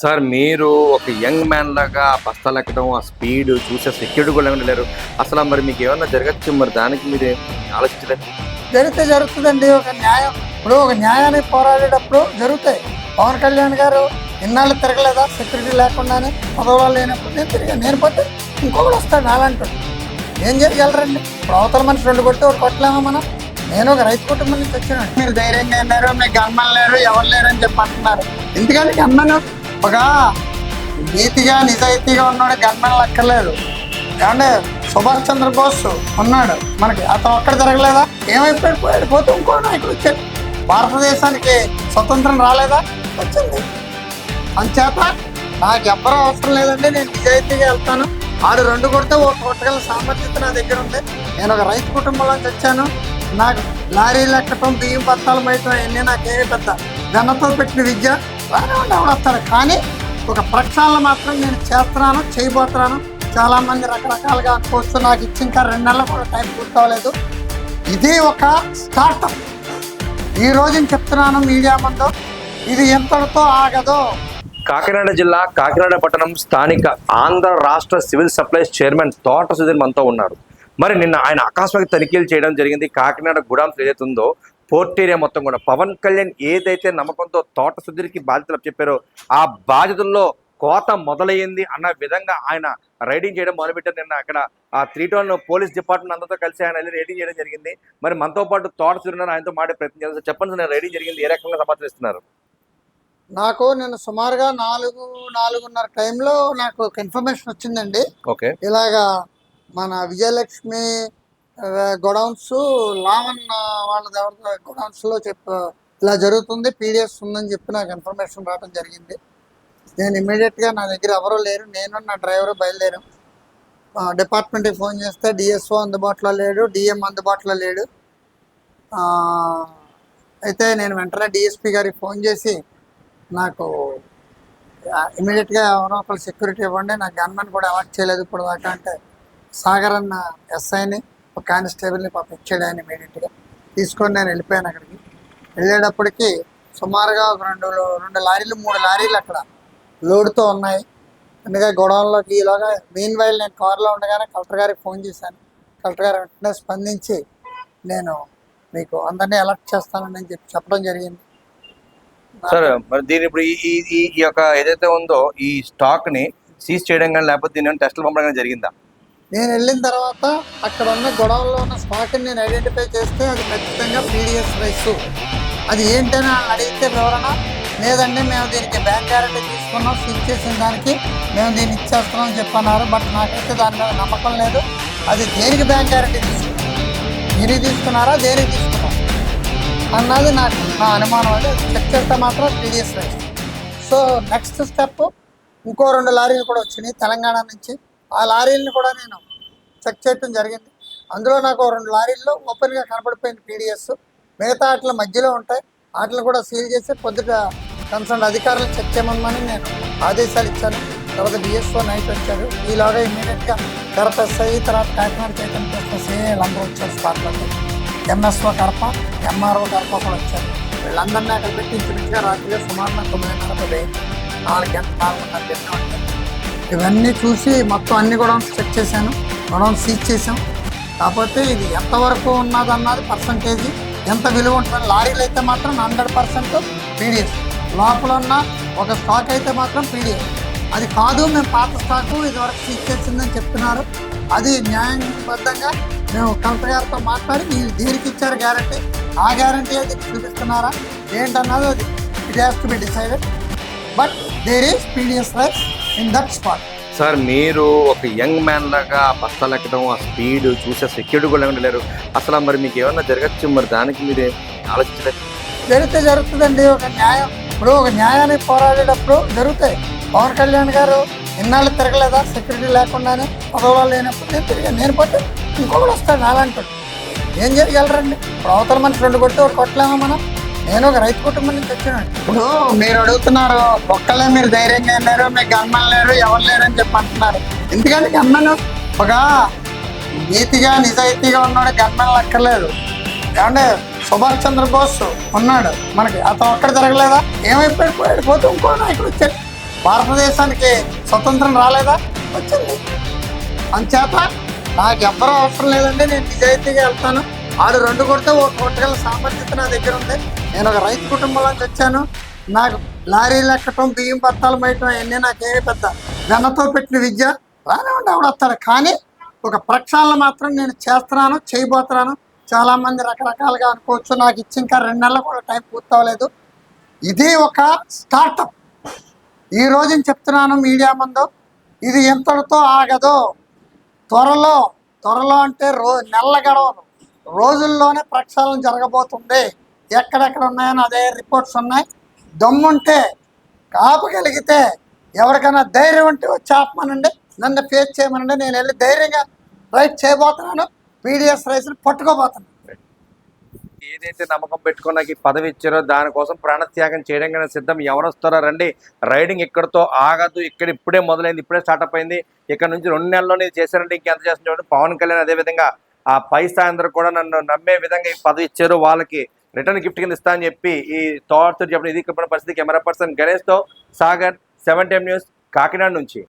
Sir మీరు ఒక young man లాగా ఆ బస్తాలు ఎక్కడం ఆ స్పీడ్ చూసే సెక్యూరిటీ కూడా లేరు. అసలు మరి మీకు ఏమన్నా జరగచ్చు? మరి దానికి మీరు ఆలోచించలేదు? జరిగితే జరుగుతుందండి. ఒక న్యాయం ఇప్పుడు ఒక న్యాయానికి పోరాడేటప్పుడు జరుగుతాయి. పవన్ కళ్యాణ్ గారు ఇన్నాళ్ళు తిరగలేదా? సెక్యూరిటీ లేకుండానే పదవులు లేనప్పుడు నేను తిరిగాను నేను పోతే ఇంకొకడు వస్తాడు అలాంటి ఏం చేయగలరండి? ఇప్పుడు అవతల మనిషి రెండు కొట్టి ఒకటి కొట్టలేమా మనం? నేను ఒక రైతు కుటుంబం నుంచి వచ్చినాను. మీరు ధైర్యంగా ఉన్నారు మీకు గన్మన్ లేరు ఎవరు లేరు అని చెప్పి అంటున్నారు. ఎందుకంటే గన్మన్ ఒక నీతిగా నిజాయితీగా ఉన్నాడు గన్మెన్ లెక్కలేదు ఏమంటే సుభాష్ చంద్రబోస్ ఉన్నాడు. మనకి అతను ఒక్కడ జరగలేదా? ఏమైపోయాడు పోయాడు పోతే ఇంకో నాయకుడు వచ్చాడు. భారతదేశానికి స్వతంత్రం రాలేదా? వచ్చింది. అంచేత నాకు ఎవ్వరూ అవసరం లేదండి నేను నిజాయితీగా వెళ్తాను. ఆడు రెండు కొడితే ఒక కొట్టగల సామర్థ్యత నా దగ్గర ఉంది. నేను ఒక రైతు కుటుంబంలో వచ్చాను నాకు లారీలు ఎక్కటం బియ్యం బత్తాలు బయటం అవన్నీ నాకేమి పెద్ద ధనతో పెట్టిన విద్య. రానివ్వండి ఎవడు వస్తాడు కానీ ఒక ప్రక్షాళన మాత్రం నేను చేస్తున్నాను చేయబోతున్నాను. చాలా మంది రకరకాలుగా కోర్సు నాకు ఇచ్చి ఇంకా రెండు నెలలు కూడా టైం పూర్తవలేదు. ఇది ఒక స్టార్టప్ ఈ రోజు చెప్తున్నాను మీడియా ముందు ఇది ఎంతటితో ఆగదు. కాకినాడ జిల్లా కాకినాడ పట్టణం స్థానిక ఆంధ్ర రాష్ట్ర సివిల్ సప్లైస్ చైర్మన్ తోట సుధీర్ మనతో ఉన్నారు. మరి నిన్న ఆయన ఆకస్మిక తనిఖీలు చేయడం జరిగింది. కాకినాడ గుడాంస్ ఏదైతే ఉందో పోర్ట్ ఏరియా మొత్తం కూడా. పవన్ కళ్యాణ్ ఏదైతే నమ్మకంతో తోట సుధీర్కి బాధ్యతలు చెప్పారో ఆ బాధ్యతల్లో కోత మొదలయ్యింది అన్న విధంగా ఆయన రైడింగ్ చేయడం మొదలుపెట్టారు. నిన్న అక్కడ ఆ త్రీ టౌన్ పోలీస్ డిపార్ట్మెంట్ అందరితో కలిసి ఆయన వెళ్ళి రైడింగ్ చేయడం జరిగింది. మరి మనతో పాటు తోట సుధీర్ ఆయనతో మాడే ప్రయత్నం చేస్తారు చెప్పండి సార్, రైడింగ్ జరిగింది ఏ రకంగా సమాచారం ఇస్తున్నారు నాకు నేను సుమారుగా నాలుగు నాలుగున్నర టైంలో నాకు ఇన్ఫర్మేషన్ వచ్చిందండి. ఓకే. ఇలాగా మన విజయలక్ష్మి గొడౌన్స్ లావన్ వాళ్ళ గొడౌన్స్లో చెప్ప ఇలా జరుగుతుంది పీడిఎస్ ఉందని చెప్పి నాకు ఇన్ఫర్మేషన్ రావడం జరిగింది. నేను ఇమీడియట్గా నా దగ్గర ఎవరూ లేరు నేను నా డ్రైవర్ బయలుదేరాం. డిపార్ట్మెంట్కి ఫోన్ చేస్తే డిఎస్ఓ అందుబాటులో లేడు డిఎం అందుబాటులో లేడు. అయితే నేను వెంటనే డిఎస్పి గారికి ఫోన్ చేసి నాకు ఇమీడియట్గా ఎవరో ఒకరు సెక్యూరిటీ ఇవ్వండి నాకు గన్మెన్ కూడా అవార్డ్ చేయలేదు ఇప్పుడు దాకా అంటే సాగర్ అన్న ఎస్ఐని. ఒక కానిస్టేబుల్ని పంపించాడు ఆయన ఇమీడియట్గా తీసుకొని నేను వెళ్ళిపోయాను అక్కడికి. వెళ్ళేటప్పటికి సుమారుగా ఒక రెండు రెండు లారీలు మూడు లారీలు అక్కడ లోడ్తో ఉన్నాయి. అందుకే గొడవల్లోకి ఈలోగా మెయిన్ వైల్ నేను కార్లో ఉండగానే కలెక్టర్ గారికి ఫోన్ చేశాను. కలెక్టర్ గారు వెంటనే స్పందించి నేను మీకు అందరినీ అలర్ట్ చేస్తానని చెప్పి చెప్పడం జరిగింది. సార్ మరి దీని ఇప్పుడు ఈ ఈ- ఈ యొక్క ఏదైతే ఉందో ఈ స్టాక్ని సీజ్ చేయడం కానీ లేకపోతే దీని టెస్టులు పంపడం కానీ జరిగిందా? నేను వెళ్ళిన తర్వాత అక్కడ ఉన్న గొడవల్లో ఉన్న స్పాట్ని నేను ఐడెంటిఫై చేస్తే అది ఖచ్చితంగా పీడిఎస్ రైస్. అది ఏంటని అడిగితే వివరణ? లేదండి మేము దీనికి బ్యాంక్ గ్యారెంటీ తీసుకున్నాం స్విచ్ చేసిన దానికి మేము దీన్ని ఇచ్చేస్తున్నాం అని చెప్పన్నారు. బట్ నాకైతే దాని మీద నమ్మకం లేదు. అది దేనికి బ్యాంక్ గ్యారెంటీ తీసుకున్నాం? మీరు తీసుకున్నారా? దేనికి తీసుకున్నాం? అన్నది నాకు నా అనుమానం అది. చెక్ చేస్తే మాత్రం PDS rice. So next step ఇంకో రెండు లారీలు కూడా వచ్చినాయి తెలంగాణ నుంచి. ఆ లారీలను కూడా నేను చెక్ చేయటం జరిగింది. అందులో నాకు రెండు లారీల్లో ఓపెన్గా కనపడిపోయింది పీడిఎస్. మిగతా వాటిల మధ్యలో ఉంటాయి. వాటిని కూడా సీల్ చేసి పొద్దుట కన్సర్న్ అధికారులు చెక్ చేయమని నేను ఆదేశాలు ఇచ్చాను. తర్వాత డిఎస్ఓ నైట్ వచ్చారు. ఈలాగా ఇమీడియట్గా కడప ఎస్ఐ తర్వాత కాకినాడ చైతన్య ఎస్ఐ అందరూ వచ్చారు స్పాట్లోకి. ఎంఎస్ఓ కడప ఎంఆర్ఓ కడప కూడా వచ్చారు. వీళ్ళందరినీ అక్కడ పెట్టి ఇంచుమించుగా రాత్రిగా సుమారు నాకు తొమ్మిదిన్నర పది నాలుగు గంటల నాలుగున్నర గంటల. ఉంటుంది. ఇవన్నీ చూసి మొత్తం అన్ని గొడవన్స్ చెక్ చేశాను. గొడవన్స్ సీజ్ చేసాం కాకపోతే ఇది ఎంతవరకు ఉన్నది అన్నది పర్సంటేజ్ ఎంత విలువ ఉంటుంది లారీలు అయితే మాత్రం హండ్రెడ్ పర్సెంట్ పీడిఎఫ్ లోపల ఉన్న ఒక స్టాక్ అయితే మాత్రం పీడిఎఫ్ అది కాదు మేము పాత స్టాకు ఇదివరకు సీజ్ చేసిందని చెప్తున్నారు. అది న్యాయబద్ధంగా మేము కలెక్టర్ గారితో మాట్లాడి మీరు దీనికి ఇచ్చారు గ్యారంటీ ఆ గ్యారంటీ అది చూపిస్తున్నారా? ఏంటన్నది అది it has to be decided but there is PDS rice in that spot. Sir మీరు ఒక యంగ్ మ్యాన్ లాగా బస్తాలు ఎక్కడం ఆ స్పీడ్ చూసే సెక్యూరిటీ కూడా లేరు. అసలు మరి మీకు ఏమన్నా జరగచ్చు? మరి దానికి మీరు ఆలోచించలేదు జరిగితే జరుగుతుందండి. ఒక న్యాయం ఇప్పుడు ఒక న్యాయానికి పోరాడేటప్పుడు జరుగుతాయి. పవన్ కళ్యాణ్ గారు ఇన్నాళ్ళు తిరగలేదా? సెక్యూరిటీ లేకుండానే పదవులు లేనప్పుడు నేను తిరిగాను. నేను పోతే ఇంకొకడు వస్తాడు అలాంటాడు ఏం చేయగలరండి? ఇప్పుడు అవతల మనిషి రెండు కొట్టి ఒకటి కొట్టలేమా మనం? నేను ఒక రైతు కుటుంబం నుంచి వచ్చాను. ఇప్పుడు మీరు అడుగుతున్నారు ఒక్కలే మీరు ధైర్యంగా ఉన్నారు మీకు గన్మన్ లేరు ఎవరు లేరు అని చెప్పి అంటున్నారు. ఎందుకంటే గన్మన్ ఒక నీతిగా నిజాయితీగా ఉన్నాడు గన్మన్ లెక్కలేదు ఏమంటే సుభాష్ చంద్రబోస్ ఉన్నాడు మనకి. అతను ఒక్కడ జరగలేదా? ఏమైపోయాడు? పోతే ఇంకో నాయకుడు వచ్చాడు. భారతదేశానికి స్వతంత్రం రాలేదా? వచ్చింది. అంచేత నాకు ఎవ్వరూ అవసరం లేదండి నేను నిజాయితీగా వెళ్తాను. ఆడు రెండు కొడితే ఒక కొట్టగల సామర్థ్యత నా దగ్గర ఉంది. నేను ఒక రైతు కుటుంబంలో వచ్చాను నాకు లారీలు ఎక్కటం బియ్యం బత్తాలు మేయటం అవన్నీ నాకేమి పెద్ద వెన్నతో పెట్టిన విద్య రానివ్వండి ఆవిడ వస్తాడు కానీ ఒక ప్రక్షాళన మాత్రం నేను చేస్తున్నాను చేయబోతున్నాను. చాలామంది రకరకాలుగా అనుకోవచ్చు నాకు ఇచ్చి ఇంకా రెండు నెలలు కూడా టైం పూర్తవలేదు ఇది ఒక స్టార్టప్. ఈ రోజు చెప్తున్నాను మీడియా ముందు ఇది ఎంతటితో ఆగదు. త్వరలో త్వరలో అంటే రో నెల గడవను రోజుల్లోనే ప్రక్షాళన జరగబోతుంది. ఎక్కడెక్కడ ఉన్నాయని అదే రిపోర్ట్స్ ఉన్నాయి. దమ్ముంటే కాపగలిగితే ఎవరికైనా ధైర్యం ఉంటే వచ్చి ఆపమనండి నన్ను ఫేస్ చేయమనండి. నేను వెళ్ళి ధైర్యంగా రైట్ చేయబోతున్నాను. పీడిఎస్ రైస్ని పట్టుకోబోతున్నాను. ఏదైతే నమ్మకం పెట్టుకున్న ఈ పదవి ఇచ్చారో దానికోసం ప్రాణత్యాగం చేయడం కానీ సిద్ధం. ఎవరు వస్తారో రండి. రైడింగ్ ఇక్కడతో ఆగదు ఇక్కడ ఇప్పుడే మొదలైంది. ఇప్పుడే స్టార్ట్అప్ అయింది ఇక్కడ నుంచి రెండు నెలల్లోనే చేశారంటే ఇంకెంత చేస్తున్న పవన్ కళ్యాణ్ అదే విధంగా ఆ పై స్థాయి అందరూ కూడా నన్ను నమ్మే విధంగా ఈ పదవి ఇచ్చారు. వాళ్ళకి రిటర్న్ గిఫ్ట్ కింద ఇస్తా అని చెప్పి ఈ థాట్స్ చెప్పిన ఇది పరిస్థితి camera person గణేష్తో Sagar seven time news Kakinada నుంచి.